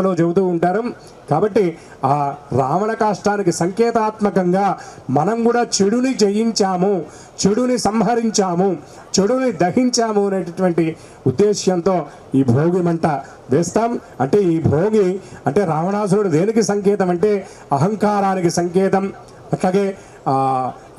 కథలో చెబుతూ ఉంటారు. కాబట్టి ఆ రావణ కాష్టానికి సంకేతాత్మకంగా మనం కూడా చెడుని జయించాము చెడుని సంహరించాము చెడుని దహించాము అనేటటువంటి ఉద్దేశ్యంతో ఈ భోగి మంట వేస్తాం. అంటే ఈ భోగి అంటే రావణాసురుడు దేనికి సంకేతం అంటే అహంకారానికి సంకేతం. అట్లాగే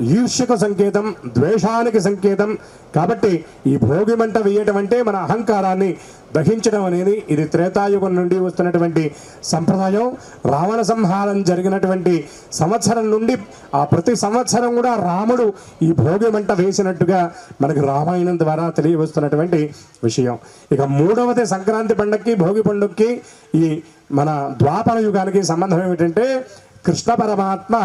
ఈర్ష్యకు సంకేతం ద్వేషానికి సంకేతం. కాబట్టి ఈ భోగి మంట వేయటం అంటే మన అహంకారాన్ని దహించడం అనేది ఇది త్రేతాయుగం నుండి వస్తున్నటువంటి సంప్రదాయం. రావణ సంహారం జరిగినటువంటి సంవత్సరం నుండి ఆ ప్రతి సంవత్సరం కూడా రాముడు ఈ భోగి మంట వేసినట్టుగా మనకి రామాయణం ద్వారా తెలియవస్తున్నటువంటి విషయం. ఇక మూడవది సంక్రాంతి పండక్కి భోగి పండుగకి ఈ మన ద్వాపర యుగానికి సంబంధం ఏమిటంటే కృష్ణ పరమాత్మ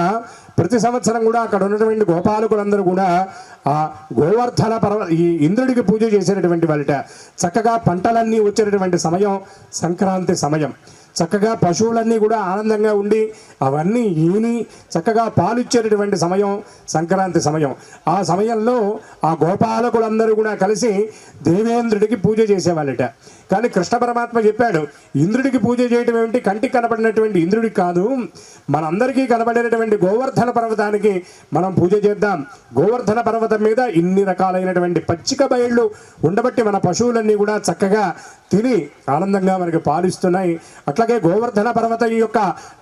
ప్రతి సంవత్సరం కూడా అక్కడ ఉన్నటువంటి గోపాలకులందరూ కూడా ఆ గోవర్ధన పర్వ ఈ ఇంద్రుడికి పూజ చేసినటువంటి వాళ్ళట. చక్కగా పంటలన్నీ వచ్చేటటువంటి సమయం సంక్రాంతి సమయం. చక్కగా పశువులన్నీ కూడా ఆనందంగా ఉండి అవన్నీ ఈని చక్కగా పాలిచ్చేటటువంటి సమయం సంక్రాంతి సమయం. ఆ సమయంలో ఆ గోపాలకులందరూ కూడా కలిసి దేవేంద్రుడికి పూజ చేసేవాళ్ళట. కానీ కృష్ణ పరమాత్మ చెప్పాడు ఇంద్రుడికి పూజ చేయటం ఏమిటి? కంటికి కనపడినటువంటి ఇంద్రుడికి కాదు. మనందరికీ కనబడినటువంటి గోవర్ధన పర్వతానికి మనం పూజ చేద్దాం. గోవర్ధన పర్వతం మీద ఇన్ని రకాలైనటువంటి పచ్చిక బయళ్ళు ఉండబట్టి మన పశువులన్నీ కూడా చక్కగా తిని ఆనందంగా మనకి పాలిస్తున్నాయి. అట్లాగే గోవర్ధన పర్వతం యొక్క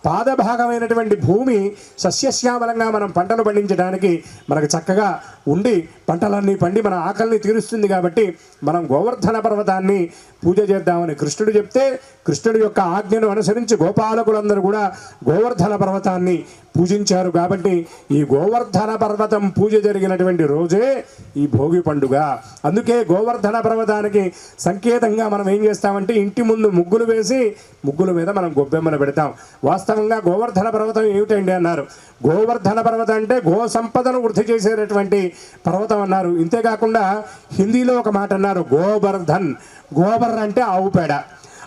పాదభాగమైనటువంటి భూమి సస్యశ్యామలంగా మనం పంటలు పండించడానికి మనకు చక్కగా ఉండి పంటలన్నీ పండి మన ఆకలిని తీరుస్తుంది కాబట్టి మనం గోవర్ధన పర్వతాన్ని పూజ చేద్దామని కృష్ణుడు చెప్తే కృష్ణుడి యొక్క ఆజ్ఞను అనుసరించి గోపాలకులందరూ కూడా గోవర్ధన పర్వతాన్ని పూజించారు కాబట్టి ఈ గోవర్ధన పర్వతం పూజ జరిగినటువంటి రోజే ఈ భోగి పండుగ. అందుకే గోవర్ధన పర్వతానికి సంకేతంగా మనం ఏం చేస్తామంటే ఇంటి ముందు ముగ్గులు వేసి ముగ్గుల మీద మనం గొబ్బెమ్మలు పెడతాం. వాస్తవంగా గోవర్ధన పర్వతం ఏమిటండి అన్నారు. గోవర్ధన పర్వతం అంటే గో సంపదను వృద్ధి చేసేటటువంటి పర్వతం అన్నారు. ఇంతేకాకుండా హిందీలో ఒక మాట అన్నారు గోవర్ధన్. గోబర్ అంటే ఆవు పేడ.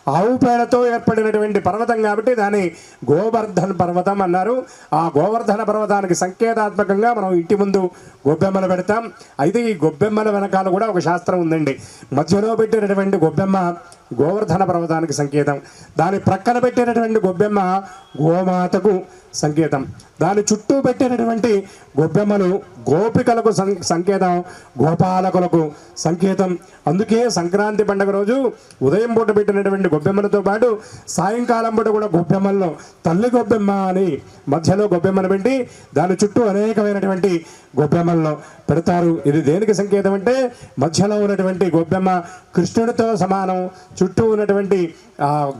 ఆవు పేడతో ఏర్పడినటువంటి పర్వతం కాబట్టి దాన్ని గోవర్ధన్ పర్వతం అన్నారు. ఆ గోవర్ధన పర్వతానికి సంకేతాత్మకంగా మనం ఇంటి ముందు గొబ్బెమ్మలు పెడతాం. అయితే ఈ గొబ్బెమ్మల వెనకాల కూడా ఒక శాస్త్రం ఉందండి. మధ్యలో పెట్టినటువంటి గొబ్బెమ్మ గోవర్ధన పర్వతానికి సంకేతం. దాని ప్రక్కన పెట్టినటువంటి గొబ్బెమ్మ గోమాతకు సంకేతం. దాని చుట్టూ పెట్టినటువంటి గొబ్బెమ్మలు గోపికలకు సం- సంకేతం గోపాలకులకు సంకేతం. అందుకే సంక్రాంతి పండుగ రోజు ఉదయం పూట పెట్టినటువంటి గొబ్బెమ్మలతో పాటు సాయంకాలం పూట కూడా గొబ్బెమ్మల్లో తల్లి గొబ్బెమ్మ అని మధ్యలో గొబ్బెమ్మను పెట్టి దాని చుట్టూ అనేకమైనటువంటి గొబ్బెమ్మల్లో పెడతారు. ఇది దేనికి సంకేతం అంటే మధ్యలో ఉన్నటువంటి గొబ్బెమ్మ కృష్ణుడితో సమానం చుట్టూ ఉన్నటువంటి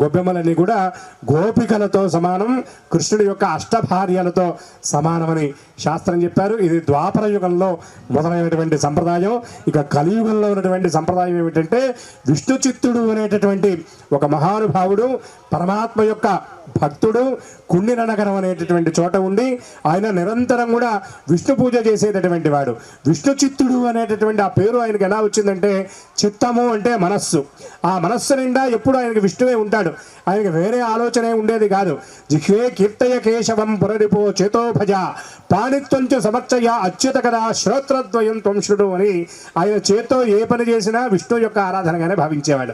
గొబ్బెమ్మలన్నీ కూడా గోపికలతో సమానం కృష్ణుడి యొక్క అష్టభార్యలతో సమానమని శాస్త్రం చెప్పారు. ఇది ద్వాపర యుగంలో మొదలైనటువంటి సంప్రదాయం. ఇక కలియుగంలో ఉన్నటువంటి సంప్రదాయం ఏమిటంటే విష్ణు చిత్తుడు అనేటటువంటి ఒక మహానుభావుడు పరమాత్మ యొక్క భక్తుడు కుండిన నగరం అనేటటువంటి చోట ఉండి ఆయన నిరంతరం కూడా విష్ణు పూజ చేసేటటువంటి వాడు. విష్ణు చిత్తుడు అనేటటువంటి ఆ పేరు ఆయనకి ఎలా వచ్చిందంటే చిత్తము అంటే మనస్సు. ఆ మనస్సు నిండా ఎప్పుడు ఆయనకి విష్ణువే ఉంటాడు. ఆయనకి వేరే ఆలోచనే ఉండేది కాదు. జిహ్వే కీర్తయ కేశవం పురరిపో చేతో భజ. పాణిత్వంచు సమర్చయ అచ్యుత కదా శ్రోత్రద్వయం త్వంశుడు అని ఆయన చేతో ఏ పని చేసినా విష్ణు యొక్క ఆరాధనగానే భావించేవాడు.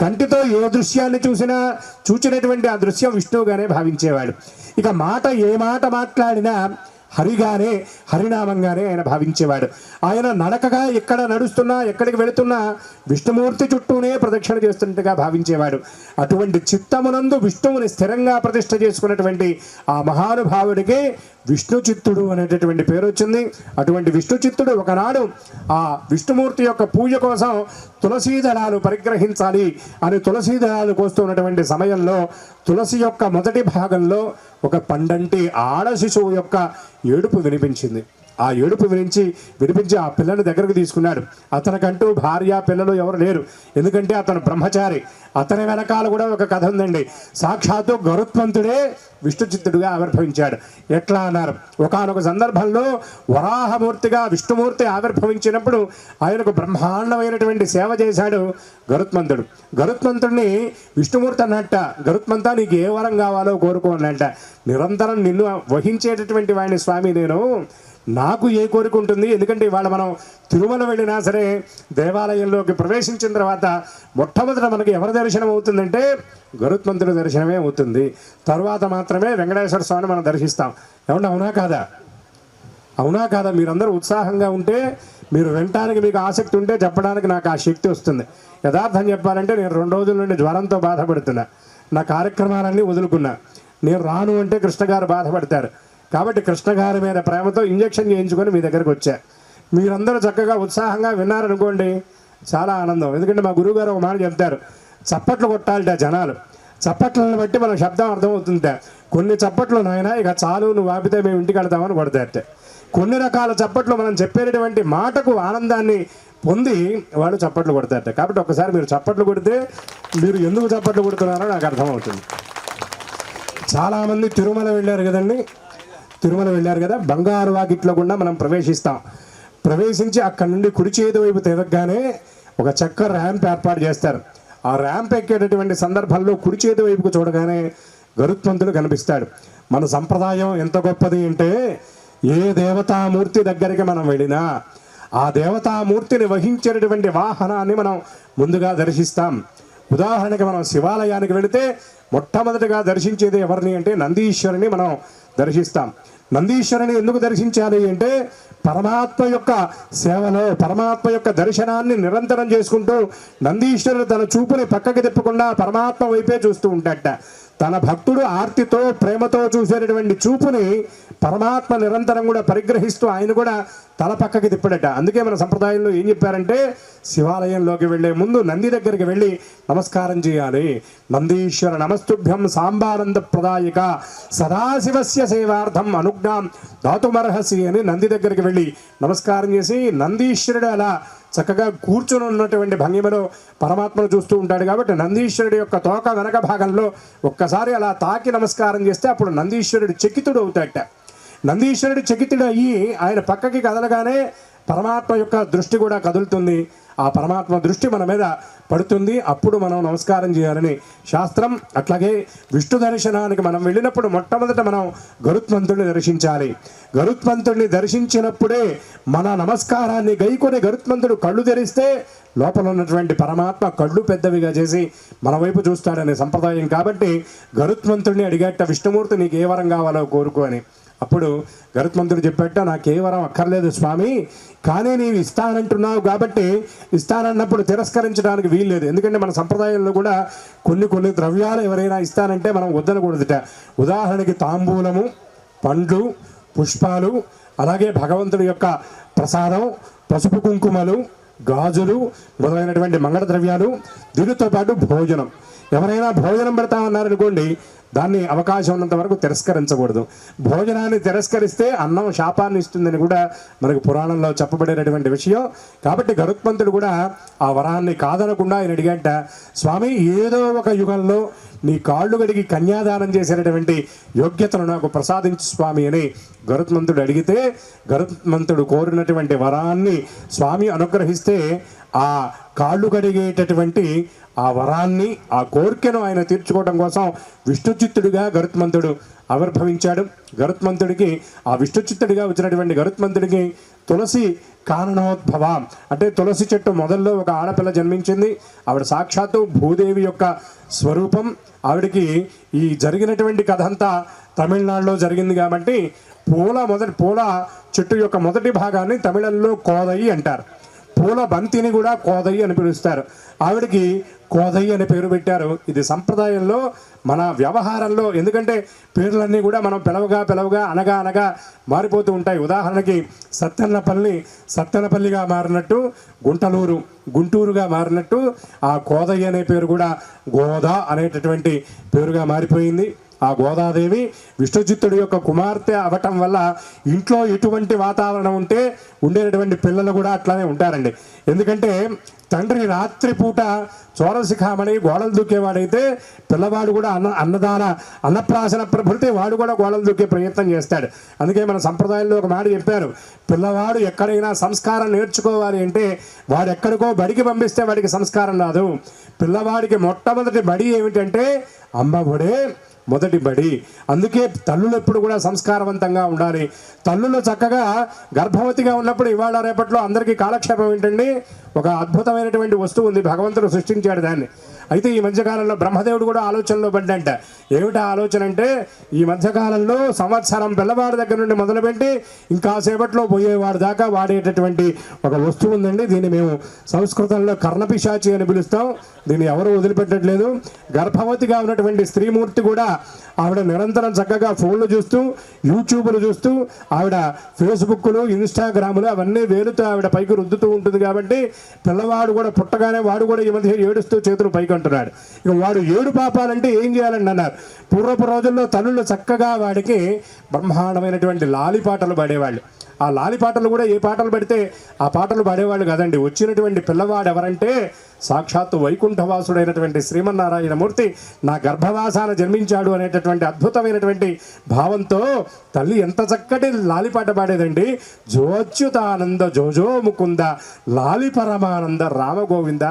కంటితో ఏ దృశ్యాన్ని చూసినా చూచినటువంటి ఆ దృశ్యం విష్ణువుగానే భావించేవాడు. ఇక మాట ఏ మాట మాట్లాడినా హరిగానే హరినామంగానే ఆయన భావించేవాడు. ఆయన నడకగా ఎక్కడ నడుస్తున్నా ఎక్కడికి వెళుతున్నా విష్ణుమూర్తి చుట్టూనే ప్రదక్షిణ చేస్తున్నట్టుగా భావించేవాడు. అటువంటి చిత్తమునందు విష్ణువుని స్థిరంగా ప్రతిష్ఠ చేసుకున్నటువంటి ఆ మహానుభావుడికి విష్ణు చిత్తుడు అనేటటువంటి పేరు వచ్చింది అటువంటి విష్ణు చిత్తుడు ఒకనాడు ఆ విష్ణుమూర్తి యొక్క పూజ కోసం తులసీ దళాలు పరిగ్రహించాలి అని తులసీ దళాలు కోస్తున్నటువంటి సమయంలో తులసి యొక్క మొదటి భాగంలో ఒక పండంటి ఆడ శిశువు యొక్క ఏడుపు వినిపించింది. ఆ ఏడుపు వినించి వినిపించి ఆ పిల్లని దగ్గరకు తీసుకున్నాడు. అతనికంటూ భార్య పిల్లలు ఎవరు లేరు. ఎందుకంటే అతను బ్రహ్మచారి. అతని వెనకాల కూడా ఒక కథ ఉందండి. సాక్షాత్తు గరుత్మంతుడే విష్ణుచిత్తుడుగా ఆవిర్భవించాడు. ఎట్లా అన్నారు? ఒకానొక సందర్భంలో వరాహమూర్తిగా విష్ణుమూర్తి ఆవిర్భవించినప్పుడు ఆయనకు బ్రహ్మాండమైనటువంటి సేవ చేశాడు గరుత్మంతుడు. గరుత్మంతుడిని విష్ణుమూర్తి అన్నట్ట గరుత్మంతా నీకు ఏ వరం కావాలో కోరుకో అన్నట్ట. నిరంతరం నిన్ను వహించేటటువంటి వాడిని స్వామి నేను. నాకు ఏ కోరిక ఉంటుంది? ఎందుకంటే ఇవాళ మనం తిరుమల వెళ్ళినా సరే దేవాలయంలోకి ప్రవేశించిన తర్వాత మొట్టమొదట మనకి ఎవరి దర్శనం అవుతుందంటే గరుత్మంతుడి దర్శనమే అవుతుంది. తర్వాత మాత్రమే వెంకటేశ్వర స్వామిని మనం దర్శిస్తాం. ఏమన్నా అవునా కాదా? అవునా కాదా? మీరందరూ ఉత్సాహంగా ఉంటే మీరు వినటానికి మీకు ఆసక్తి ఉంటే చెప్పడానికి నాకు ఆ శక్తి వస్తుంది. యథార్థం చెప్పాలంటే నేను రెండు రోజుల నుండి జ్వరంతో బాధపడుతున్నా. నా కార్యక్రమాలన్నీ వదులుకున్నా. నేను రాను అంటే కృష్ణ గారు బాధపడతారు. కాబట్టి కృష్ణ గారి మీద ప్రేమతో ఇంజక్షన్ చేయించుకొని మీ దగ్గరకు వచ్చా. మీరందరూ చక్కగా ఉత్సాహంగా విన్నారనుకోండి చాలా ఆనందం. ఎందుకంటే మా గురువు గారు ఒక మాట చెప్తారు చప్పట్లు కొట్టాలిట జనాలు. చప్పట్లను బట్టి మన శబ్దం అర్థమవుతుంట కొన్ని చప్పట్లు నాయన ఇక చాలు నువ్వు ఆపితే మేము ఇంటికి వెళ్తామని కొడతారట. కొన్ని రకాల చప్పట్లు మనం చెప్పేటటువంటి మాటకు ఆనందాన్ని పొంది వాళ్ళు చప్పట్లు కొడతారట. కాబట్టి ఒకసారి మీరు చప్పట్లు కొడితే మీరు ఎందుకు చప్పట్లు కొడుతున్నారో నాకు అర్థమవుతుంది. చాలామంది తిరుమల వెళ్ళారు కదండి. తిరుమల వెళ్ళారు కదా బంగారు వాకిట్లో గుండా మనం ప్రవేశిస్తాం. ప్రవేశించి అక్కడి నుండి కుడి చేతి వైపు తిరగగానే ఒక చక్క ర్యాంప్ ఏర్పాటు చేస్తారు. ఆ ర్యాంప్ ఎక్కేటటువంటి సందర్భంలో కుడి చేతి వైపుకు చూడగానే గరుత్మంతుడు కనిపిస్తాడు. మన సంప్రదాయం ఎంత గొప్పది అంటే ఏ దేవతామూర్తి దగ్గరికి మనం వెళ్ళినా ఆ దేవతామూర్తిని వహించేటటువంటి వాహనాన్ని మనం ముందుగా దర్శిస్తాం. ఉదాహరణకి మనం శివాలయానికి వెళితే మొట్టమొదటిగా దర్శించేది ఎవరిని అంటే నందీశ్వరుని మనం దర్శిస్తాం. నందీశ్వరుని ఎందుకు దర్శించాలి అంటే పరమాత్మ యొక్క సేవలో పరమాత్మ యొక్క దర్శనాన్ని నిరంతరం చేసుకుంటూ నందీశ్వరుడు తన చూపుని పక్కకి తిప్పకుండా పరమాత్మ వైపే చూస్తూ ఉంటాడట. తన భక్తుడు ఆర్తితో ప్రేమతో చూసేటటువంటి చూపుని పరమాత్మ నిరంతరం కూడా పరిగ్రహిస్తూ ఆయన కూడా తల పక్కకి తిప్పడట. అందుకే మన సంప్రదాయంలో ఏం చెప్పారంటే శివాలయంలోకి వెళ్ళే ముందు నంది దగ్గరికి వెళ్ళి నమస్కారం చేయాలి. నందీశ్వర నమస్తుభ్యం సాంబానంద ప్రదాయిక సదాశివస్య సేవార్థం అనుజ్ఞాం దాతుమర్హసి అని నంది దగ్గరికి వెళ్ళి నమస్కారం చేసి నందీశ్వరుడు అలా చక్కగా కూర్చొని ఉన్నటువంటి భంగిమలో పరమాత్మను చూస్తూ ఉంటాడు కాబట్టి నందీశ్వరుడి యొక్క తోక వెనక భాగంలో ఒక్కసారి అలా తాకి నమస్కారం చేస్తే అప్పుడు నందీశ్వరుడు చకితుడు అవుతాడట. నందీశ్వరుడు చకితుడు అయ్యి ఆయన పక్కకి కదలగానే పరమాత్మ యొక్క దృష్టి కూడా కదులుతుంది. ఆ పరమాత్మ దృష్టి మన మీద పడుతుంది. అప్పుడు మనం నమస్కారం చేయాలని శాస్త్రం అట్లాగే విష్ణు దర్శనానికి మనం వెళ్ళినప్పుడు మొట్టమొదట మనం గరుత్మంతుడిని దర్శించాలి. గరుత్మంతుడిని దర్శించినప్పుడే మన నమస్కారాన్ని గైకొని గరుత్మంతుడు కళ్ళు తెరిస్తే లోపల ఉన్నటువంటి పరమాత్మ కళ్ళు పెద్దవిగా చేసి మన వైపు చూస్తాడనే సంప్రదాయం. కాబట్టి గరుత్మంతుడిని అడిగేట విష్ణుమూర్తి నీకు ఏ వరం కావాలో కోరుకో అని. అప్పుడు గరుత్మంతుడు చెప్పేట నాకు ఏ వరం అక్కర్లేదు స్వామి కానీ నీవు ఇస్తానంటున్నావు కాబట్టి ఇస్తానన్నప్పుడు తిరస్కరించడానికి వీల్లేదు. ఎందుకంటే మన సంప్రదాయంలో కూడా కొన్ని కొన్ని ద్రవ్యాలు ఎవరైనా ఇస్తానంటే మనం వద్దనకూడదుట. ఉదాహరణకి తాంబూలము పండ్లు పుష్పాలు అలాగే భగవంతుడి యొక్క ప్రసాదం పసుపు కుంకుమలు గాజులు మొదలైనటువంటి మంగళ ద్రవ్యాలు దీనితో పాటు భోజనం. ఎవరైనా భోజనం పెడతామన్నారనుకోండి దాన్ని అవకాశం ఉన్నంత వరకు తిరస్కరించకూడదు. భోజనాన్ని తిరస్కరిస్తే అన్నం శాపాన్ని ఇస్తుందని కూడా మనకు పురాణంలో చెప్పబడినటువంటి విషయం. కాబట్టి గరుత్మంతుడు కూడా ఆ వరాన్ని కాదనకుండా ఆయన అడిగంట స్వామి ఏదో ఒక యుగంలో నీ కాళ్ళు గడిగి కన్యాదానం చేసినటువంటి యోగ్యతను నాకు ప్రసాదించు స్వామి అని గరుత్మంతుడు అడిగితే గరుత్మంతుడు కోరినటువంటి వరాన్ని స్వామి అనుగ్రహిస్తే ఆ కాళ్ళు కడిగేటటువంటి ఆ వరాన్ని ఆ కోరికను ఆయన తీర్చుకోవడం కోసం విష్ణుచిత్తుడిగా గరుత్మంతుడు ఆవిర్భవించాడు. గరుత్మంతుడికి ఆ విష్ణుచిత్తుడిగా వచ్చినటువంటి గరుత్మంతుడికి తులసి కారణోద్భవ. అంటే తులసి చెట్టు మొదల్లో ఒక ఆడపిల్ల జన్మించింది. ఆవిడ సాక్షాత్తు భూదేవి యొక్క స్వరూపం. ఆవిడకి ఈ జరిగినటువంటి కథ అంతా తమిళనాడులో జరిగింది కాబట్టి పూల మొదటి పూల చెట్టు యొక్క మొదటి భాగాన్ని తమిళంలో కోదయి అంటారు. పూల బంతిని కూడా కోదయ్య అని పిలుస్తారు. ఆవిడకి కోదయ్య అనే పేరు పెట్టారు. ఇది సంప్రదాయంలో మన వ్యవహారంలో ఎందుకంటే పేర్లన్నీ కూడా మనం పిలవగా పిలవగా అనగా అనగా మారిపోతూ ఉంటాయి. ఉదాహరణకి సత్తెనపల్లి సత్తెనపల్లిగా మారినట్టు గుంటలూరు గుంటూరుగా మారినట్టు ఆ కోదయ్య అనే పేరు కూడా గోదా అనేటటువంటి పేరుగా మారిపోయింది. ఆ గోదాదేవి విష్ణుజిత్తుడి యొక్క కుమార్తె అవటం వల్ల ఇంట్లో ఎటువంటి వాతావరణం ఉంటే ఉండేటటువంటి పిల్లలు కూడా అట్లానే ఉంటారండి. ఎందుకంటే తండ్రి రాత్రిపూట చోరశిఖామణి గోడలు దూకేవాడైతే పిల్లవాడు కూడా అన్న అన్నదాన అన్నప్రాసన ప్రభృతి వాడు కూడా గోడలు దూకే ప్రయత్నం చేస్తాడు. అందుకే మన సంప్రదాయంలో ఒక మాట చెప్పారు. పిల్లవాడు ఎక్కడైనా సంస్కారం నేర్చుకోవాలి అంటే వాడు ఎక్కడికో బడికి పంపిస్తే వాడికి సంస్కారం రాదు. పిల్లవాడికి మొట్టమొదటి బడి ఏమిటంటే అమ్మ ఒడే మొదటి బడి. అందుకే తల్లులు ఎప్పుడు కూడా సంస్కారవంతంగా ఉండాలి. తల్లులు చక్కగా గర్భవతిగా ఉన్నప్పుడు ఇవాళ రేపట్లో అందరికీ కాలక్షేపం ఏంటండి? ఒక అద్భుతమైనటువంటి వస్తువు ఉంది. భగవంతుడు సృష్టించాడు దాన్ని. అయితే ఈ మధ్యకాలంలో బ్రహ్మదేవుడు కూడా ఆలోచనలో పడ్డంట ఏమిటా ఆలోచన అంటే ఈ మధ్యకాలంలో సంవత్సరం పిల్లవాడి దగ్గర నుండి మొదలుపెట్టి ఇంకా సేపట్లో పోయేవాడి దాకా వాడేటటువంటి ఒక వస్తువు ఉందండి. దీన్ని మేము సంస్కృతంలో కర్ణపిశాచి అని పిలుస్తాం. దీన్ని ఎవరు వదిలిపెట్టట్లేదు. గర్భవతిగా ఉన్నటువంటి స్త్రీమూర్తి కూడా ఆవిడ నిరంతరం చక్కగా ఫోన్లు చూస్తూ యూట్యూబ్లు చూస్తూ ఆవిడ ఫేస్బుక్లు ఇన్స్టాగ్రాములు అవన్నీ వేలుతో ఆవిడ పైకి రుద్దుతూ ఉంటుంది కాబట్టి పిల్లవాడు కూడా పుట్టగానే వాడు కూడా ఈ మధ్య ఏడుస్తూ చేతులు పైకి అంటున్నాడు. ఇక వాడు ఏడు పాపాలంటే ఏం చేయాలని అన్నారు. పూర్వపు రోజుల్లో తల్లులు చక్కగా వాడికి బ్రహ్మాండమైనటువంటి లాలిపాటలు పాడేవాళ్ళు. ఆ లాలి పాటలు కూడా ఏ పాటలు పెడితే ఆ పాటలు పాడేవాళ్ళు కదండి. వచ్చినటువంటి పిల్లవాడు ఎవరంటే సాక్షాత్తు వైకుంఠవాసుడైనటువంటి శ్రీమన్నారాయణమూర్తి. నా గర్భవాసాన జన్మించాడు అనేటటువంటి అద్భుతమైనటువంటి భావంతో తల్లి ఎంత చక్కటి లాలిపాట పాడేదండి. జోచ్యుతానంద జోజో ముకుంద లాలి పరమానంద రామగోవింద.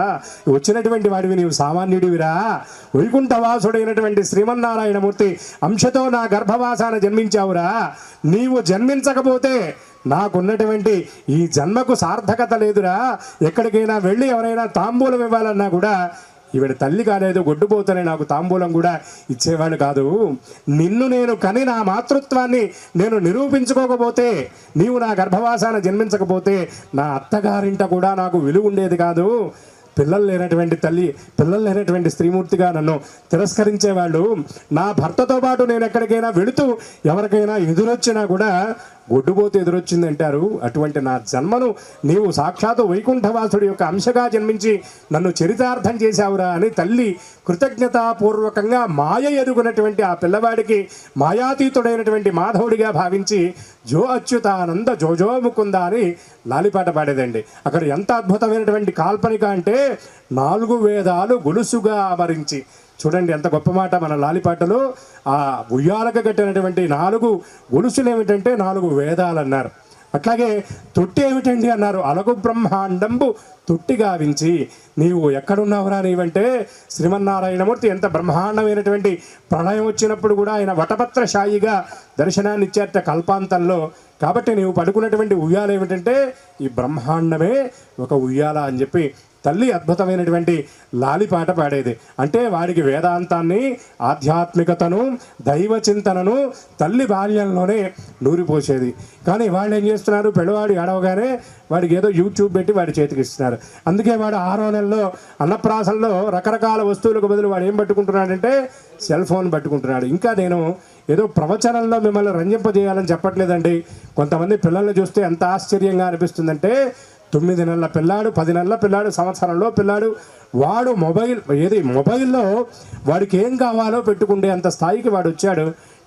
వచ్చినటువంటి వాడివి నీవు సామాన్యుడివిరా. వైకుంఠవాసుడైనటువంటి శ్రీమన్నారాయణమూర్తి అంశతో నా గర్భవాసాన జన్మించావురా. నీవు జన్మించకపోతే నాకున్నటువంటి ఈ జన్మకు సార్థకత లేదురా. ఎక్కడికైనా వెళ్ళి ఎవరైనా తాంబూలం ఇవ్వాలన్నా కూడా ఈవిడ తల్లి కాలేదు గొడ్డుపోతనే నాకు తాంబూలం కూడా ఇచ్చేవాడు కాదు. నిన్ను నేను కని నా మాతృత్వాన్ని నేను నిరూపించుకోకపోతే నీవు నా గర్భవాసాన జన్మించకపోతే నా అత్తగారింట కూడా నాకు విలువ ఉండేది కాదు. పిల్లలు లేనటువంటి తల్లి పిల్లలు లేనటువంటి స్త్రీమూర్తిగా నన్ను తిరస్కరించేవాళ్ళు నా భర్తతో పాటు నేను ఎక్కడికైనా వెళుతూ ఎవరికైనా ఎదురొచ్చినా కూడా ఒడ్డుపోతే ఎదురొచ్చింది అంటారు. అటువంటి నా జన్మను నీవు సాక్షాత్తు వైకుంఠవాసుడి యొక్క అంశగా జన్మించి నన్ను చరితార్థం చేశావురా అని తల్లి కృతజ్ఞతాపూర్వకంగా మాయ ఎరుగునటువంటి ఆ పిల్లవాడికి మాయాతీతుడైనటువంటి మాధవుడిగా భావించి జో అచ్యుతానంద జోజో ముకుంద అని లాలిపాట పాడేదండి. అక్కడ ఎంత అద్భుతమైనటువంటి కాల్పనిక అంటే నాలుగు వేదాలు గొలుసుగా ఆవరించి చూడండి ఎంత గొప్ప మాట మన లాలిపాటలు ఆ ఉయ్యాలకు కట్టినటువంటి నాలుగు గొలుసులు ఏమిటంటే నాలుగు వేదాలు అన్నారు అట్లాగే తొట్టి ఏమిటండి అన్నారు. అలగు బ్రహ్మాండంబు తొట్టి గావించి. నీవు ఎక్కడున్నావురా నీవంటే శ్రీమన్నారాయణమూర్తి ఎంత బ్రహ్మాండమైనటువంటి ప్రళయం వచ్చినప్పుడు కూడా ఆయన వటపత్రశాయిగా దర్శనాన్ని ఇచ్చేట కల్పాంతంలో. కాబట్టి నీవు పడుకున్నటువంటి ఉయ్యాలు ఏమిటంటే ఈ బ్రహ్మాండమే ఒక ఉయ్యాల అని చెప్పి తల్లి అద్భుతమైనటువంటి లాలిపాట పాడేది. అంటే వాడికి వేదాంతాన్ని ఆధ్యాత్మికతను దైవ చింతనను తల్లి బాల్యంలోనే నూరిపోసేది. కానీ వాళ్ళు ఏం చేస్తున్నారు? పెడవాడు ఏడవగానే వాడికి ఏదో యూట్యూబ్ పెట్టి వాడి చేతికి ఇస్తున్నారు. అందుకే వాడు ఆరో నెలలో అన్నప్రాసంలో రకరకాల వస్తువులకు బదులు వాడు ఏం పట్టుకుంటున్నాడంటే సెల్ ఫోన్ పట్టుకుంటున్నాడు. ఇంకా నేను ఏదో ప్రవచనంలో మిమ్మల్ని రంజింపజేయాలని చెప్పట్లేదండి. కొంతమంది పిల్లల్ని చూస్తే ఎంత ఆశ్చర్యంగా అనిపిస్తుందంటే తొమ్మిది నెలల పిల్లాడు పది నెలల పిల్లాడు సంవత్సరంలో పిల్లాడు వాడు మొబైల్ ఏది? మొబైల్లో వాడికి ఏం కావాలో పెట్టుకుండే అంత స్థాయికి వాడు వచ్చాడు.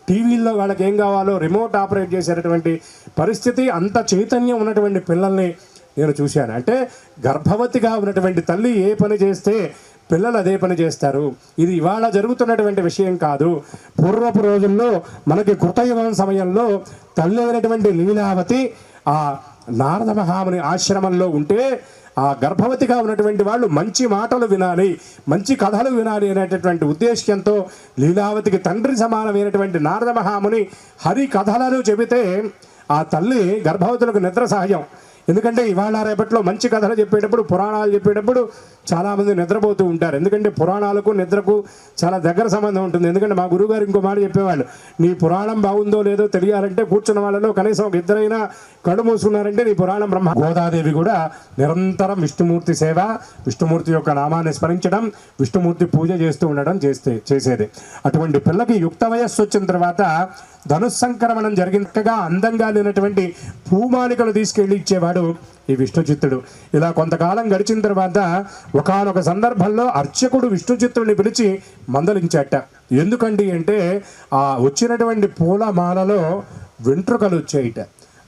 టీవీల్లో వాళ్ళకి ఏం కావాలో రిమోట్ ఆపరేట్ చేసేటటువంటి పరిస్థితి అంత చైతన్యం ఉన్నటువంటి పిల్లల్ని నేను చూశాను. అంటే గర్భవతిగా ఉన్నటువంటి తల్లి ఏ పని చేస్తే పిల్లలు అదే పని చేస్తారు. ఇది ఇవాళ జరుగుతున్నటువంటి విషయం కాదు. పూర్వపు రోజుల్లో మనకి కృతయుగం సమయంలో తల్లి అయినటువంటి లీలావతి ఆ నారద మహాముని ఆశ్రమంలో ఉంటే ఆ గర్భవతిగా ఉన్నటువంటి వాళ్ళు మంచి మాటలు వినాలి మంచి కథలు వినాలి అనేటటువంటి ఉద్దేశ్యంతో లీలావతికి తండ్రి సమానమైనటువంటి నారద మహాముని హరి కథలను చెబితే ఆ తల్లి గర్భవతులకు నిద్ర సహజం ఎందుకంటే ఇవాళ రేపట్లో మంచి కథలు చెప్పేటప్పుడు పురాణాలు చెప్పేటప్పుడు చాలామంది నిద్రపోతూ ఉంటారు. ఎందుకంటే పురాణాలకు నిద్రకు చాలా దగ్గర సంబంధం ఉంటుంది. ఎందుకంటే మా గురువుగారు ఇంకో మాట చెప్పేవాళ్ళు నీ పురాణం బాగుందో లేదో తెలియాలంటే కూర్చున్న వాళ్ళలో కనీసం ఒక ఇద్దరైనా కళ్ళు మూసుకున్నారంటే నీ పురాణం బ్రహ్మ గోదాదేవి కూడా నిరంతరం విష్ణుమూర్తి సేవ విష్ణుమూర్తి యొక్క నామాన్ని స్మరించడం విష్ణుమూర్తి పూజ చేస్తూ ఉండడం చేస్తే చేసేది. అటువంటి పిల్లకి యుక్త వయస్సు వచ్చిన తర్వాత ధనుస్సంక్రమణం జరిగినట్టుగా అందంగా లేనటువంటి పూమాలికలు తీసుకెళ్ళి ఇచ్చేవాడు ఈ విష్ణుచిత్తుడు. ఇలా కొంతకాలం గడిచిన తర్వాత ఒకానొక సందర్భంలో అర్చకుడు విష్ణుచిత్తుడిని పిలిచి మందలించాట. ఎందుకండి అంటే ఆ వచ్చినటువంటి పూలమాలలో వెంట్రుకలు వచ్చాయిట.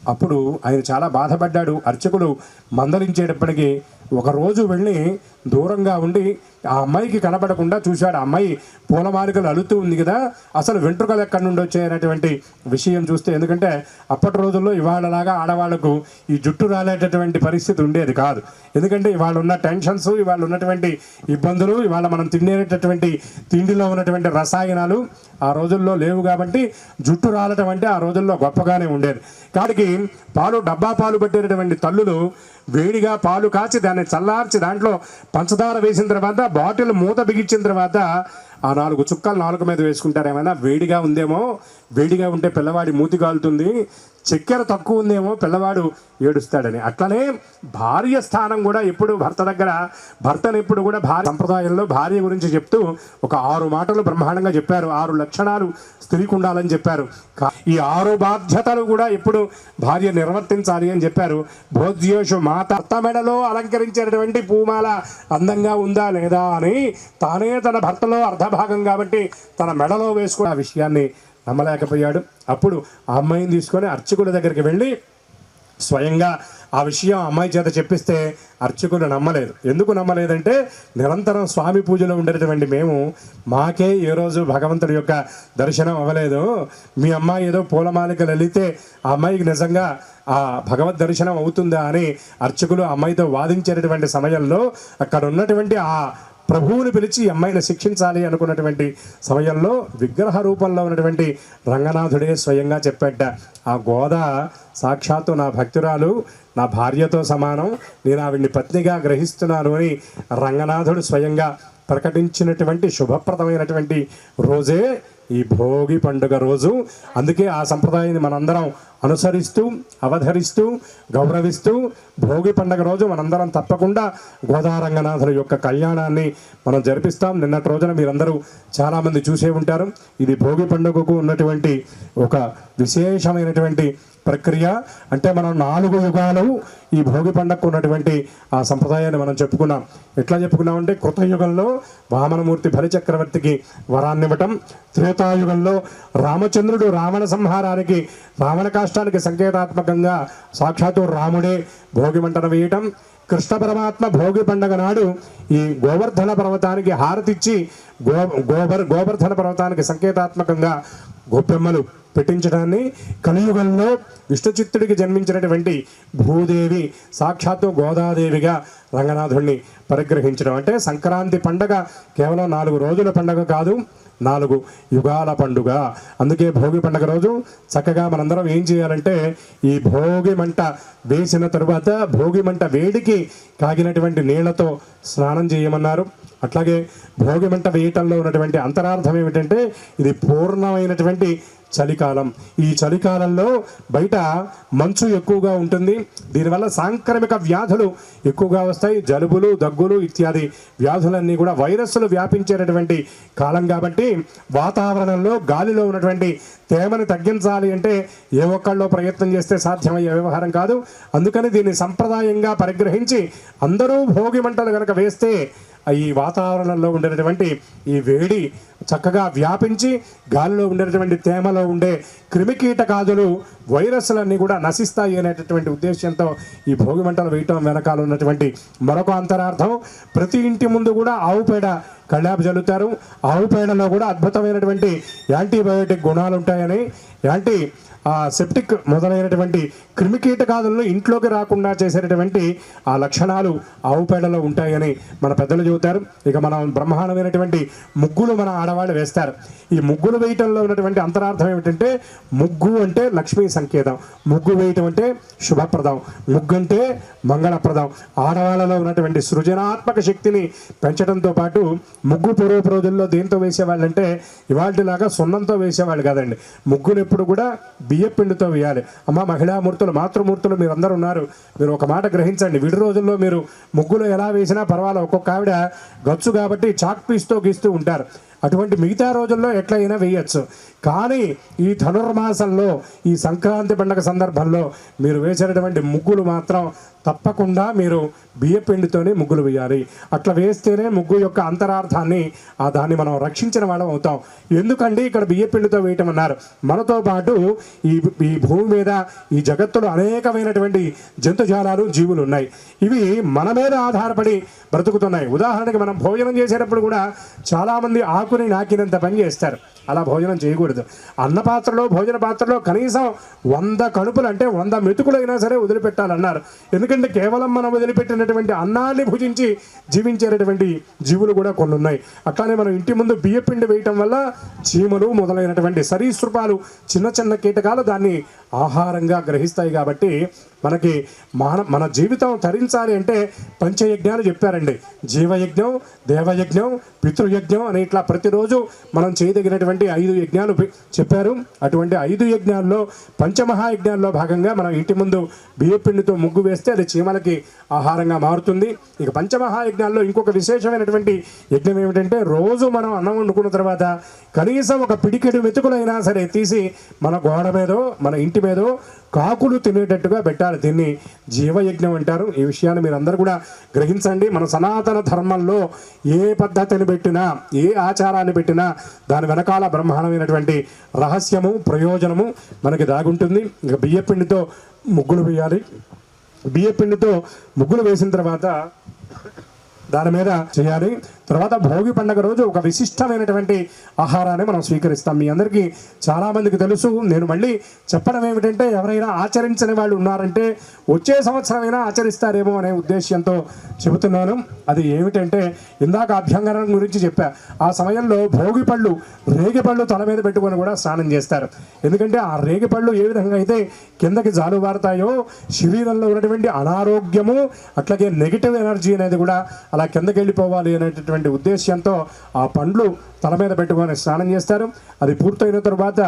అప్పుడు ఆయన చాలా బాధపడ్డాడు. అర్చకుడు మందలించేటప్పటికీ ఒకరోజు వెళ్ళి దూరంగా ఉండి ఆ అమ్మాయికి కనబడకుండా చూశాడు. ఆ అమ్మాయి పూలమాలికలు అలుతూ ఉంది కదా. అసలు వెంట్రుకలు ఎక్కడి నుండి వచ్చాయనేటువంటి విషయం చూస్తే ఎందుకంటే అప్పటి రోజుల్లో ఇవాళలాగా ఆడవాళ్ళకు ఈ జుట్టు రాలేటటువంటి పరిస్థితి ఉండేది కాదు. ఎందుకంటే ఇవాళ ఉన్న టెన్షన్స్ ఇవాళ ఉన్నటువంటి ఇబ్బందులు ఇవాళ మనం తినేటటువంటి తిండిలో ఉన్నటువంటి రసాయనాలు ఆ రోజుల్లో లేవు కాబట్టి జుట్టు రాలటం అంటే ఆ రోజుల్లో గొప్పగానే ఉండేది. కాడికి పాలు డబ్బా పాలు పట్టేటటువంటి తల్లులు వేడిగా పాలు కాచి దాన్ని చల్లార్చి దాంట్లో పంచదార వేసిన తర్వాత బాటిల్ మూత బిగించిన తర్వాత ఆ నాలుగు చుక్కలు నాలుగు మీద వేసుకుంటారు ఏమైనా వేడిగా ఉందేమో. వేడిగా ఉంటే పిల్లవాడి మూతి కాలుతుంది చక్కెర తక్కువ ఉందేమో పిల్లవాడు ఏడుస్తాడని. అట్లనే భార్య స్థానం కూడా ఎప్పుడు భర్త దగ్గర భర్తను ఎప్పుడు కూడా భార్య సంప్రదాయంలో భార్య గురించి చెప్తూ ఒక ఆరు మాటలు బ్రహ్మాండంగా చెప్పారు. ఆరు లక్షణాలు స్త్రీకి ఉండాలని చెప్పారు ఈ ఆరు బాధ్యతలు కూడా ఎప్పుడు భార్య నిర్వర్తించాలి అని చెప్పారు. భోజ్యోషు మాత భర్త మెడలో అలంకరించేటటువంటి పూమాల అందంగా ఉందా లేదా అని తానే తన భర్తలో అర్ధభాగం కాబట్టి తన మెడలో వేసుకున్న విషయాన్ని నమ్మలేకపోయాడు. అప్పుడు ఆ అమ్మాయిని తీసుకొని అర్చకుల దగ్గరికి వెళ్ళి స్వయంగా ఆ విషయం అమ్మాయి చేత చెప్పిస్తే అర్చకులు నమ్మలేదు. ఎందుకు నమ్మలేదంటే నిరంతరం స్వామి పూజలో ఉండేటటువంటి మేము మాకే ఏ రోజు భగవంతుడి యొక్క దర్శనం అవ్వలేదు. మీ అమ్మాయి ఏదో పూలమాలికలు వెళితే ఆ అమ్మాయికి నిజంగా ఆ భగవద్ దర్శనం అవుతుందా అని అర్చకులు ఆ అమ్మాయితో వాదించేటటువంటి సమయంలో అక్కడ ఉన్నటువంటి ఆ ప్రభువుని పిలిచి అమ్మాయిని శిక్షించాలి అనుకున్నటువంటి సమయంలో విగ్రహ రూపంలో ఉన్నటువంటి రంగనాథుడే స్వయంగా చెప్పాట ఆ గోద సాక్షాత్తు నా భక్తురాలు నా భార్యతో సమానం నేను ఆవిడ్ని పత్నిగా గ్రహిస్తున్నాను అని రంగనాథుడు స్వయంగా ప్రకటించినటువంటి శుభప్రదమైనటువంటి రోజే ఈ భోగి పండుగ రోజు. అందుకే ఆ సంప్రదాయాన్ని మనందరం అనుసరిస్తూ అవధరిస్తూ గౌరవిస్తూ భోగి పండుగ రోజు మనందరం తప్పకుండా గోదారంగనాథుల యొక్క కళ్యాణాన్ని మనం జరిపిస్తాం. నిన్నటి రోజున మీరందరూ చాలామంది చూసే ఉంటారు. ఇది భోగి పండుగకు ఉన్నటువంటి ఒక విశేషమైనటువంటి ప్రక్రియ. అంటే మనం నాలుగు యుగాలు ఈ భోగి పండగకు ఉన్నటువంటి ఆ సంప్రదాయాన్ని మనం చెప్పుకున్నాం. ఎట్లా చెప్పుకున్నామంటే కృతయుగంలో వామనమూర్తి బలిచక్రవర్తికి వరాన్నివ్వటం త్రేతాయుగంలో రామచంద్రుడు రావణ సంహారానికి రావణ కాష్టానికి సంకేతాత్మకంగా సాక్షాత్తు రాముడే భోగి మంటన వేయటం కృష్ణ పరమాత్మ భోగి పండగ నాడు ఈ గోవర్ధన పర్వతానికి హారతిచ్చి గో గోబర్ గోవర్ధన పర్వతానికి సంకేతాత్మకంగా గోపెమ్మలు పెట్టించడాన్ని కలియుగంలో విష్ణుచిత్తుడికి జన్మించినటువంటి భూదేవి సాక్షాత్తు గోదాదేవిగా రంగనాథుణ్ణి పరిగ్రహించడం. అంటే సంక్రాంతి పండగ కేవలం నాలుగు రోజుల పండగ కాదు నాలుగు యుగాల పండుగ. అందుకే భోగి పండగ రోజు చక్కగా మనందరం ఏం చేయాలంటే ఈ భోగి మంట వేసిన తరువాత భోగి మంట వేడికి కాగినటువంటి నీళ్ళతో స్నానం చేయమన్నారు. అట్లాగే భోగిమంట వేయటంలో ఉన్నటువంటి అంతరార్థం ఏమిటంటే ఇది పూర్ణమైనటువంటి చలికాలం. ఈ చలికాలంలో బయట మంచు ఎక్కువగా ఉంటుంది. దీనివల్ల సాంక్రమిక వ్యాధులు ఎక్కువగా వస్తాయి. జలుబులు దగ్గులు ఇత్యాది వ్యాధులన్నీ కూడా వైరస్సులు వ్యాపించేటటువంటి కాలం కాబట్టి వాతావరణంలో గాలిలో ఉన్నటువంటి తేమని తగ్గించాలి అంటే ఏ ఒక్కళ్ళో ప్రయత్నం చేస్తే సాధ్యమయ్యే వ్యవహారం కాదు. అందుకని దీన్ని సంప్రదాయంగా పరిగ్రహించి అందరూ భోగి మంటలు కనుక వేస్తే ఈ వాతావరణంలో ఉండేటటువంటి ఈ వేడి చక్కగా వ్యాపించి గాలిలో ఉండేటటువంటి తేమలో ఉండే క్రిమికీటకాదులు వైరస్లన్నీ కూడా నశిస్తాయి అనేటటువంటి ఉద్దేశంతో ఈ భోగి మంటలు వేయటం వెనకాల ఉన్నటువంటి మరొక అంతరార్థం. ప్రతి ఇంటి ముందు కూడా ఆవు పేడ కళ్ళాపు జల్లుతారు. ఆవు పేడలో కూడా అద్భుతమైనటువంటి యాంటీబయోటిక్ గుణాలు ఉంటాయని యాంటీ ఆ సెప్టిక్ మొదలైనటువంటి క్రిమికీటకాదులను ఇంట్లోకి రాకుండా చేసేటటువంటి ఆ లక్షణాలు ఆవు పేడలో ఉంటాయని మన పెద్దలు చెబుతారు. ఇక మనం బ్రహ్మాండమైనటువంటి ముగ్గులు మన ఆడవాళ్ళు వేస్తారు. ఈ ముగ్గులు వేయటంలో ఉన్నటువంటి అంతరార్థం ఏమిటంటే ముగ్గు అంటే లక్ష్మీ సంకేతం. ముగ్గు వేయటం అంటే శుభప్రదం. ముగ్గు అంటే మంగళప్రదం. ఆడవాళ్ళలో ఉన్నటువంటి సృజనాత్మక శక్తిని పెంచడంతో పాటు ముగ్గు పూర్వపు రోజుల్లో దేంతో వేసేవాళ్ళంటే ఇవాళలాగా సున్నంతో వేసేవాళ్ళు కాదండి. ముగ్గును ఎప్పుడు కూడా బియ్యపిండితో వేయాలి. అమ్మ మహిళామూర్తులు మాతృమూర్తులు మీరు అందరూ ఉన్నారు. మీరు ఒక మాట గ్రహించండి. విడి రోజుల్లో మీరు ముగ్గులు ఎలా వేసినా పర్వాలేదు. ఒక్కొక్క ఆవిడ గచ్చు కాబట్టి చాక్ పీస్తో గీస్తూ ఉంటారు. అటువంటి మిగతా రోజుల్లో ఎట్లయినా వేయచ్చు. కానీ ఈ ధనుర్మాసంలో ఈ సంక్రాంతి పండగ సందర్భంలో మీరు వేసినటువంటి ముగ్గులు మాత్రం తప్పకుండా మీరు బియ్యపిండితోనే ముగ్గులు వేయాలి. అట్లా వేస్తేనే ముగ్గు యొక్క అంతరార్థాన్ని ఆ దాన్ని మనం రక్షించిన వాళ్ళం అవుతాం. ఎందుకండి ఇక్కడ బియ్యపిండితో వేయటం అన్నారు? మనతో పాటు ఈ ఈ భూమి మీద ఈ జగత్తులో అనేకమైనటువంటి జంతుజాలాలు జీవులు ఉన్నాయి. ఇవి మన మీద ఆధారపడి బ్రతుకుతున్నాయి. ఉదాహరణకి మనం భోజనం చేసేటప్పుడు కూడా చాలామంది ఆకుని నాకినంత పని చేస్తారు. అలా భోజనం చేయకూడదు. అన్న పాత్రలో భోజన పాత్రలో కనీసం వంద కడుపులు అంటే వంద మెతుకులైనా సరే వదిలిపెట్టాలన్నారు. ఎందుకంటే కేవలం మనం వదిలిపెట్టినటువంటి అన్నాన్ని భుజించి జీవించేటటువంటి జీవులు కూడా కొన్ని ఉన్నాయి అట్లానే మనం ఇంటి ముందు బియ్యపిండి వేయటం వల్ల చీమలు మొదలైనటువంటి సరీసృపాలు చిన్న చిన్న కీటకాలు దాన్ని ఆహారంగా గ్రహిస్తాయి కాబట్టి మనకి మన మన జీవితం తరించాలి అంటే పంచయజ్ఞాలు చెప్పారండి. జీవయజ్ఞం దేవయజ్ఞం పితృయజ్ఞం అని ఇట్లా ప్రతిరోజు మనం చేయదగినటువంటి ఐదు యజ్ఞాలు చెప్పారు. అటువంటి ఐదు యజ్ఞాల్లో పంచమహాయజ్ఞాల్లో భాగంగా మనం ఇంటి ముందు బియ్యపిండితో ముగ్గు వేస్తే అది చీమలకి ఆహారంగా మారుతుంది. ఇక పంచమహాయజ్ఞాల్లో ఇంకొక విశేషమైనటువంటి యజ్ఞం ఏమిటంటే రోజు మనం అన్నం వండుకున్న తర్వాత కనీసం ఒక పిడికెడు మెతుకులైనా సరే తీసి మన గోడ మీదో మన ఇంటి మీదో కాకులు తినేటట్టుగా పెట్టాలి. దీన్ని జీవయజ్ఞం అంటారు. ఈ విషయాన్ని మీరు కూడా గ్రహించండి. మన సనాతన ధర్మంలో ఏ పద్ధతిని పెట్టినా ఏ ఆచారాన్ని పెట్టినా దాని వెనకాల బ్రహ్మాండమైనటువంటి రహస్యము ప్రయోజనము మనకి దాగుంటుంది. ఇక బియ్యపిండితో ముగ్గులు వేయాలి. బియ్యపిండితో ముగ్గులు వేసిన తర్వాత దాని మీద చేయాలి. తర్వాత భోగి పండుగ రోజు ఒక విశిష్టమైనటువంటి ఆహారాన్ని మనం స్వీకరిస్తాం. మీ అందరికీ చాలామందికి తెలుసు. నేను మళ్ళీ చెప్పడం ఏమిటంటే ఎవరైనా ఆచరించని వాళ్ళు ఉన్నారంటే వచ్చే సంవత్సరమైనా ఆచరిస్తారేమో అనే ఉద్దేశ్యంతో చెబుతున్నాను. అది ఏమిటంటే ఇందాక అభ్యంగరం గురించి చెప్పా. ఆ సమయంలో భోగి పళ్ళు రేగి పళ్ళు తల మీద పెట్టుకొని కూడా స్నానం చేస్తారు. ఎందుకంటే ఆ రేగి పళ్ళు ఏ విధంగా అయితే కిందకి జాలువారుతాయో శరీరంలో ఉన్నటువంటి అనారోగ్యము అట్లాగే నెగిటివ్ ఎనర్జీ అనేది కూడా అలా కిందకి వెళ్ళిపోవాలి అనేటటువంటి ఉద్దేశ్యంతో ఆ పండ్లు తల మీద పెట్టుకొని స్నానం చేస్తారు. అది పూర్తయిన తర్వాత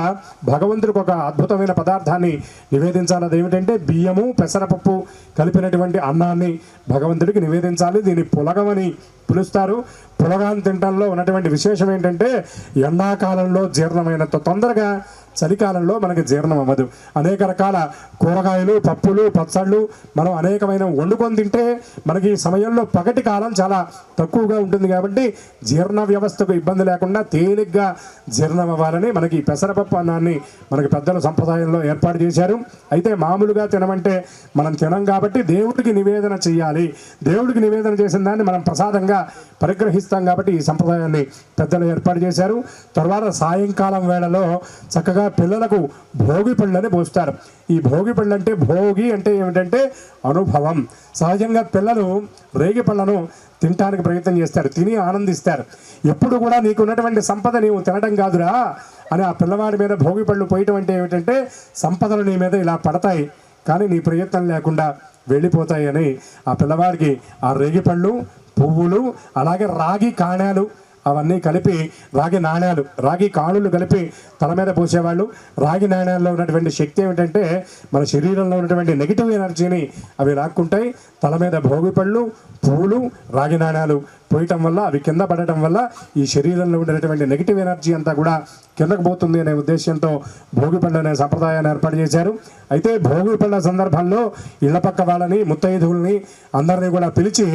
భగవంతుడికి ఒక అద్భుతమైన పదార్థాన్ని నివేదించాలి అదేమిటంటే బియ్యము పెసరపప్పు కలిపినటువంటి అన్నాన్ని భగవంతుడికి నివేదించాలి. దీన్ని పులగమని పిలుస్తారు. పులగాన్ని తినడంలో ఉన్నటువంటి విశేషం ఏంటంటే ఎండాకాలంలో జీర్ణమైనంత తొందరగా చలికాలంలో మనకి జీర్ణం అవ్వదు. అనేక రకాల కూరగాయలు పప్పులు పచ్చళ్ళు మనం అనేకమైన వండుకొని తింటే మనకి ఈ సమయంలో పగటి కాలం చాలా తక్కువగా ఉంటుంది కాబట్టి జీర్ణ వ్యవస్థకు ఇబ్బంది లేకుండా తేలిగ్గా జీర్ణం అవ్వాలని మనకి పెసరపప్పు అన్నాన్ని మనకి పెద్దల సంప్రదాయంలో ఏర్పాటు చేశారు. అయితే మామూలుగా తినమంటే మనం తినం కాబట్టి దేవుడికి నివేదన చేయాలి దేవుడికి నివేదన చేసిన దాన్ని మనం ప్రసాదంగా పరిగ్రహిస్తాం కాబట్టి ఈ సంప్రదాయాన్ని పెద్దలు ఏర్పాటు చేశారు. తర్వాత సాయంకాలం వేళలో చక్కగా పిల్లలకు భోగి పళ్ళని పోస్తారు. ఈ భోగి పళ్ళు అంటే భోగి అంటే ఏమిటంటే అనుభవం. సహజంగా పిల్లలు రేగి పళ్ళను తినటానికి ప్రయత్నం చేస్తారు తిని ఆనందిస్తారు. ఎప్పుడు కూడా నీకు ఉన్నటువంటి సంపద నీవు తినడం కాదురా అని ఆ పిల్లవాడి మీద భోగి పళ్ళు పోయటం అంటే ఏమిటంటే సంపదలు నీ మీద ఇలా పడతాయి. కానీ నీ ప్రయత్నం లేకుండా వెళ్ళిపోతాయి అని ఆ పిల్లవాడికి ఆ రేగిపళ్ళు పువ్వులు అలాగే రాగి కాణాలు అవన్నీ కలిపి రాగి నాణ్యాలు రాగి కాణులు కలిపి తల మీద పోసేవాళ్ళు. రాగి నాణ్యాల్లో ఉన్నటువంటి శక్తి ఏమిటంటే మన శరీరంలో ఉన్నటువంటి నెగిటివ్ ఎనర్జీని అవి లాక్కుంటాయి. తల మీద భోగి పళ్ళు పువ్వులు రాగి నాణ్యాలు పోయటం వల్ల అవి కింద పడటం వల్ల ఈ శరీరంలో ఉండేటువంటి నెగిటివ్ ఎనర్జీ అంతా కూడా కిందకు పోతుంది అనే ఉద్దేశంతో భోగి పళ్ళు అనే సంప్రదాయాన్ని ఏర్పాటు చేశారు. అయితే భోగి పళ్ళ సందర్భంలో ఇళ్ళ పక్క వాళ్ళని ముత్తైదువుల్ని అందరినీ కూడా పిలిచి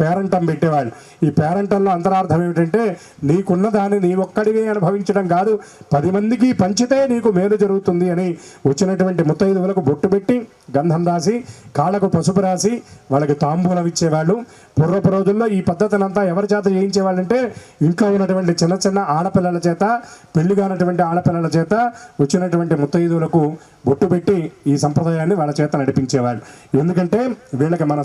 పేరంటం పెట్టేవాళ్ళు. ఈ పేరంటంలో అంతరార్థం ఏమిటంటే నీకున్న దాన్ని నీ ఒక్కడివే అనుభవించడం కాదు పది మందికి పంచితే నీకు మేలు జరుగుతుంది అని వచ్చినటువంటి ముత్తైదువులకు బొట్టు పెట్టి గంధం రాసి కాళ్ళకు పసుపు రాసి వాళ్ళకి తాంబూలం ఇచ్చేవాళ్ళు. పూర్వపు రోజుల్లో ఈ పద్ధతిని అంతా ఎవరి చేత చేయించేవాళ్ళంటే ఇంట్లో ఉన్నటువంటి చిన్న చిన్న ఆడపిల్లల చేత పెళ్ళి కానటువంటి ఆడపిల్లల చేత వచ్చినటువంటి ముత్తైదువులకు బొట్టు పెట్టి ఈ సంప్రదాయాన్ని వాళ్ళ చేత నడిపించేవాళ్ళు. ఎందుకంటే వీళ్ళకి మన